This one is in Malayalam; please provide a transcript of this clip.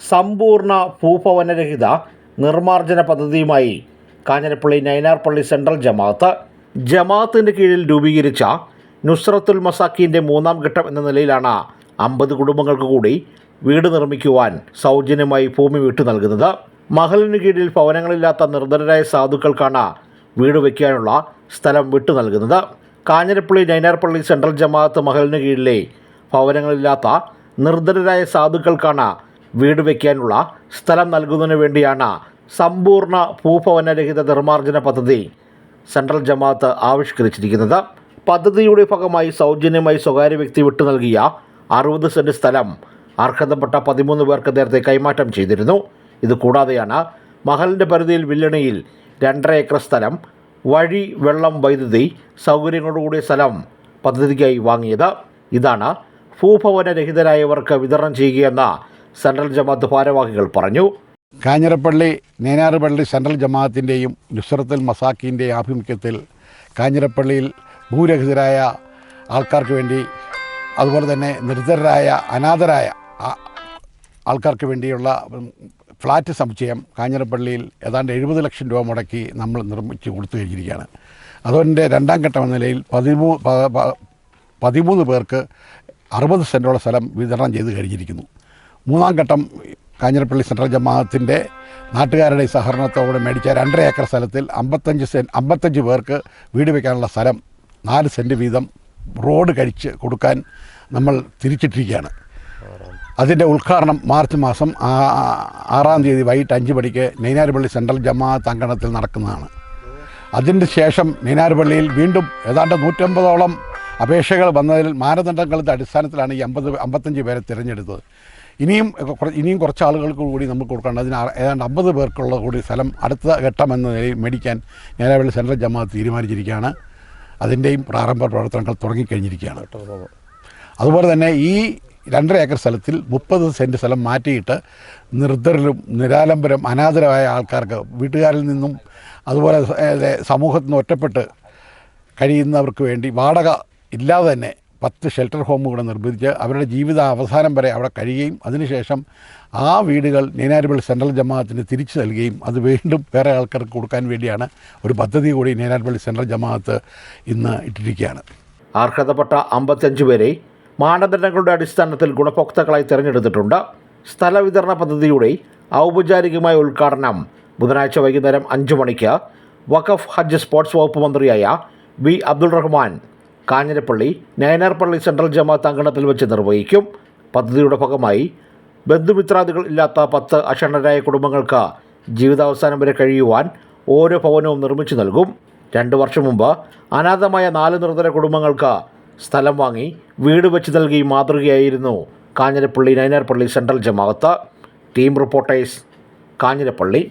സമ്പൂർണ ഭൂഭവനരഹിത നിർമ്മാർജന പദ്ധതിയുമായി കാഞ്ഞിരപ്പള്ളി നൈനാർപ്പള്ളി സെൻട്രൽ ജമാഅത്ത് ജമാഅത്തിന്റെ കീഴിൽ രൂപീകരിച്ച നുസ്രത്തുൽ മസാക്കിന്റെ മൂന്നാം ഘട്ടം എന്ന നിലയിലാണ് അമ്പത് കുടുംബങ്ങൾക്ക് കൂടി വീട് നിർമ്മിക്കുവാൻ സൗജന്യമായി ഭൂമി വിട്ടു നൽകുന്നത്. മഹലിന് കീഴിൽ ഭവനങ്ങളില്ലാത്ത നിർധനരായ സാധുക്കൾക്കാണ് വീട് വയ്ക്കാനുള്ള സ്ഥലം വിട്ടു നൽകുന്നത്. കാഞ്ഞിരപ്പള്ളി നൈനാർപ്പള്ളി സെൻട്രൽ ജമാഅത്ത് മഹലിന് കീഴിലെ ഭവനങ്ങളില്ലാത്ത നിർധനരായ സാധുക്കൾക്കാണ് വീട് വയ്ക്കാനുള്ള സ്ഥലം നൽകുന്നതിന് വേണ്ടിയാണ് സമ്പൂർണ ഭൂഭവനരഹിത നിർമ്മാർജന പദ്ധതി സെൻട്രൽ ജമാഅത്ത് ആവിഷ്കരിച്ചിരിക്കുന്നത്. പദ്ധതിയുടെ ഭാഗമായി സൗജന്യമായി സ്വകാര്യ വ്യക്തി വിട്ടു നൽകിയ അറുപത് സെന്റ് സ്ഥലം അർഹതപ്പെട്ട പതിമൂന്ന് പേർക്ക് നേരത്തെ കൈമാറ്റം ചെയ്തിരുന്നു. ഇത് കൂടാതെയാണ് മഹലിന്റെ പരിധിയിൽ വില്ലണിയിൽ രണ്ടര ഏക്കർ സ്ഥലം വഴി വെള്ളം വൈദ്യുതി സൗകര്യങ്ങളോടുകൂടിയ സ്ഥലം പദ്ധതിക്കായി വാങ്ങിയത്. ഇതാണ് ഭൂഭവനരഹിതരായവർക്ക് വിതരണം ചെയ്യുകയെന്ന് സെൻട്രൽ ജമാഅത്ത് ഭാരവാഹികൾ പറഞ്ഞു. കാഞ്ഞിരപ്പള്ളി നേനാറുപള്ളി സെൻട്രൽ ജമാഅത്തിന്റെയും നുസ്രത്തുൽ മസാക്കിന്റെയും ആഭിമുഖ്യത്തിൽ കാഞ്ഞിരപ്പള്ളിയിൽ ഭൂരഹിതരായ ആൾക്കാർക്ക് വേണ്ടി അതുപോലെ തന്നെ നിർദ്ധരായ അനാഥരായ ആൾക്കാർക്ക് വേണ്ടിയുള്ള ഫ്ലാറ്റ് സമുച്ചയം കാഞ്ഞിരപ്പള്ളിയിൽ ഏതാണ്ട് എഴുപത് ലക്ഷം രൂപ മുടക്കി നമ്മൾ നിർമ്മിച്ച് കൊടുത്തു കഴിഞ്ഞിരിക്കുകയാണ്. അതുകൊണ്ട് രണ്ടാം ഘട്ടം എന്ന നിലയിൽ പതിമൂ പതിമൂന്ന് പേർക്ക് അറുപത് സെന്റോളം സ്ഥലം വിതരണം ചെയ്ത് കഴിഞ്ഞിരിക്കുന്നു. മൂന്നാം ഘട്ടം കാഞ്ഞിരപ്പള്ളി സെൻട്രൽ ജമാഅത്തിന്റെ നാട്ടുകാരുടെ സഹകരണത്തോടെ മേടിച്ച രണ്ടര ഏക്കർ സ്ഥലത്തിൽ അമ്പത്തഞ്ച് സെൻ അമ്പത്തഞ്ച് പേർക്ക് വീട് വയ്ക്കാനുള്ള സ്ഥലം നാല് സെന്റ് വീതം റോഡ് കഴിച്ച് കൊടുക്കാൻ നമ്മൾ തിരിച്ചിട്ടിരിക്കുകയാണ്. അതിന്റെ ഉദ്ഘാടനം മാർച്ച് മാസം ആറാം തീയതി വൈകിട്ട് അഞ്ച് മണിക്ക് നെയ്നാരുപള്ളി സെൻട്രൽ ജമാഅത്ത് അങ്കണത്തിൽ നടക്കുന്നതാണ്. അതിന് ശേഷം നെയ്നാരുപള്ളിയിൽ വീണ്ടും ഏതാണ്ട് നൂറ്റമ്പതോളം അപേക്ഷകൾ വന്നതിൽ മാനദണ്ഡങ്ങളുടെ അടിസ്ഥാനത്തിലാണ് ഈ അമ്പത് അമ്പത്തഞ്ച് പേരെ തിരഞ്ഞെടുത്തത്. ഇനിയും ഇനിയും കുറച്ച് ആളുകൾക്ക് കൂടി നമുക്ക് കൊടുക്കേണ്ട അതിന് ഏതാണ്ട് അമ്പത് പേർക്കുള്ള കൂടി സ്ഥലം അടുത്ത ഘട്ടം എന്ന നിലയിൽ മേടിക്കാൻ നേരാവള്ളി സെൻട്രൽ ജമാഅത്ത് തീരുമാനിച്ചിരിക്കുകയാണ്. അതിന്റെയും പ്രാരംഭ പ്രവർത്തനങ്ങൾ തുടങ്ങിക്കഴിഞ്ഞിരിക്കുകയാണ്. അതുപോലെ തന്നെ ഈ രണ്ടര ഏക്കർ സ്ഥലത്തിൽ മുപ്പത് സെന്റ് സ്ഥലം മാറ്റിയിട്ട് നിർദ്ധരരും നിരാലംബരം അനാഥരമായ ആൾക്കാർക്ക് വീട്ടുകാരിൽ നിന്നും അതുപോലെ സമൂഹത്തിൽ നിന്ന് ഒറ്റപ്പെട്ട് കഴിയുന്നവർക്ക് വേണ്ടി വാടക ഇല്ലാതെ തന്നെ പത്ത് ഷെൽട്ടർ ഹോമുകൾ നിർബന്ധിച്ച് അവരുടെ ജീവിത അവസാനം വരെ അവിടെ കഴിയുകയും അതിനുശേഷം ആ വീടുകൾ നേനാരുപള്ളി സെൻട്രൽ ജമാഅത്തിന് തിരിച്ചു നൽകുകയും അത് വീണ്ടും വേറെ ആൾക്കാർക്ക് കൊടുക്കാൻ വേണ്ടിയാണ് ഒരു പദ്ധതി കൂടി നേനാരുപള്ളി സെൻട്രൽ ജമാഅത്ത് ഇന്ന് ഇട്ടിരിക്കുകയാണ്. അർഹതപ്പെട്ട അമ്പത്തഞ്ച് പേരെ മാനദണ്ഡങ്ങളുടെ അടിസ്ഥാനത്തിൽ ഗുണഭോക്താക്കളായി തിരഞ്ഞെടുത്തിട്ടുണ്ട്. സ്ഥലവിതരണ പദ്ധതിയുടെ ഔപചാരികമായ ഉദ്ഘാടനം ബുധനാഴ്ച വൈകുന്നേരം അഞ്ച് മണിക്ക് വഖഫ് ഹജ്ജ് സ്പോർട്സ് വകുപ്പ് മന്ത്രിയായ വി അബ്ദുൾ റഹ്മാൻ കാഞ്ഞിരപ്പള്ളി നയനാർപ്പള്ളി സെൻട്രൽ ജമാഅത്ത് അങ്കണത്തിൽ വെച്ച് നിർവഹിക്കും. പദ്ധതിയുടെ ഭാഗമായി ബന്ധുമിത്രാദികൾ ഇല്ലാത്ത പത്ത് അക്ഷണരായ കുടുംബങ്ങൾക്ക് ജീവിതാവസാനം വരെ കഴിയുവാൻ ഓരോ ഭവനവും നിർമ്മിച്ചു നൽകും. രണ്ടു വർഷം മുമ്പ് അനാഥമായ നാല് നിർധന കുടുംബങ്ങൾക്ക് സ്ഥലം വാങ്ങി വീട് വെച്ച് നൽകി മാതൃകയായിരുന്നു Kanjirappally Nainarpally central Jamaat. Team reporters Kanjirappally.